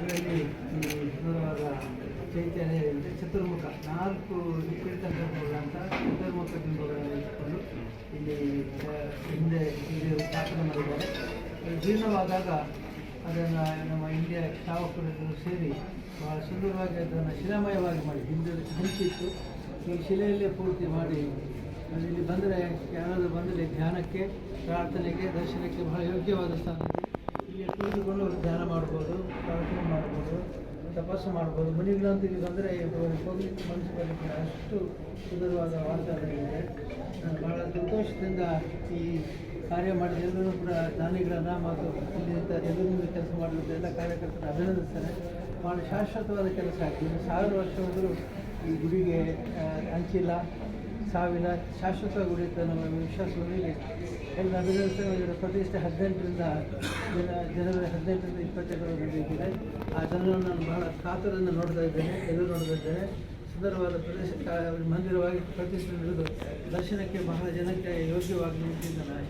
ಇದರಲ್ಲಿ ಈ ಚೈತನ್ಯ ಅಂದರೆ ಚತುರ್ಮುಖ. ನಾಲ್ಕು ತೀರ್ಥಂಕರಗಳು ಅಂತ ಚತುರ್ಮುಖ ಬಿಂಬಗಳನ್ನು ಇಟ್ಟುಕೊಂಡು ಇಲ್ಲಿ ಹಿಂದೆ ಇಲ್ಲಿ ಸ್ಥಾಪನೆ ಮಾಡಿದ್ದಾರೆ. ಜೀರ್ಣವಾದಾಗ ಅದನ್ನು ನಮ್ಮ ಇಂಡಿಯಾ ಶಾವಕರು ಸೇರಿ ಬಹಳ ಸುಂದರವಾಗಿ ಅದನ್ನು ಶಿಲಾಮಯವಾಗಿ ಮಾಡಿ, ಹಿಂದೆ ಹಂಚಿತ್ತು ಈ ಶಿಲೆಯಲ್ಲೇ ಪೂರ್ತಿ ಮಾಡಿ ಇಲ್ಲಿ ಬಂದರೆ ಯಾರಾದರೂ ಬಂದರೆ ಧ್ಯಾನಕ್ಕೆ, ಪ್ರಾರ್ಥನೆಗೆ, ದರ್ಶನಕ್ಕೆ ಬಹಳ ಯೋಗ್ಯವಾದ ಸ್ಥಾನ ಇಲ್ಲಿ ಧ್ಯಾನ ಮಾಡ್ಬೋದು, ಪ್ರಾರ್ಥನೆ ಮಾಡ್ಬೋದು, ತಪಸ್ಸು ಮಾಡ್ಬೋದು. ಮನೆಗಳಂತ ಅಂದರೆ ಹೋಗ್ಲಿಕ್ಕೆ ಮನಸ್ಸು ಬರಲಿಕ್ಕೆ ಅಷ್ಟು ಸುಂದರವಾದ ವಾತಾವರಣ ಇದೆ ನಾನು ಬಹಳ ಸಂತೋಷದಿಂದ ಈ ಕಾರ್ಯ ಮಾಡಿದ. ಎಲ್ಲರೂ ಕೂಡ ದಾನಿಗಳನ್ನ ಮತ್ತು ಇಲ್ಲಿ ಎಲ್ಲರೂ ಕೆಲಸ ಮಾಡಿದಂಥ ಎಲ್ಲ ಕಾರ್ಯಕರ್ತರನ್ನು ಅಭಿನಂದಿಸ್ತಾರೆ. ಭಾಳ ಶಾಶ್ವತವಾದ ಕೆಲಸ ಆಗ್ತದೆ ಸಾವಿರ ವರ್ಷವಾದರೂ ಈ ಗುಡಿಗೆ ಹಂಚಿಲ್ಲ. ಸಾವಿನ ಶಾಶ್ವತ ಉಳಿಯುತ್ತೆ ನಮ್ಮ ವಿಶ್ವಾಸ ಹೊಂದಿದೆ ಎಲ್ಲ ಇದರ ಪ್ರತಿಷ್ಠೆ ಹದಿನೆಂಟರಿಂದ ಜನ ಜನವರಿ ಹದಿನೆಂಟರಿಂದ ಇಪ್ಪತ್ತೆರಡು ನಡೆಯುತ್ತಿದೆ. ಆ ಜನರನ್ನು ನಾನು ಬಹಳ ಕಾತರನ್ನು ನೋಡ್ತಾ ಇದ್ದೇನೆ ಎಲ್ಲರೂ ನೋಡ್ತಾ ಇದ್ದೇನೆ. ಸುಂದರವಾದ ಪ್ರದೇಶ ಮಂದಿರವಾಗಿ ಪ್ರತಿಷ್ಠೆ ನಡೆದು ದರ್ಶನಕ್ಕೆ ಬಹಳ ಜನಕ್ಕೆ ಯೋಗ್ಯವಾಗಿ ನಿಂತಿದ್ದ ನಾನು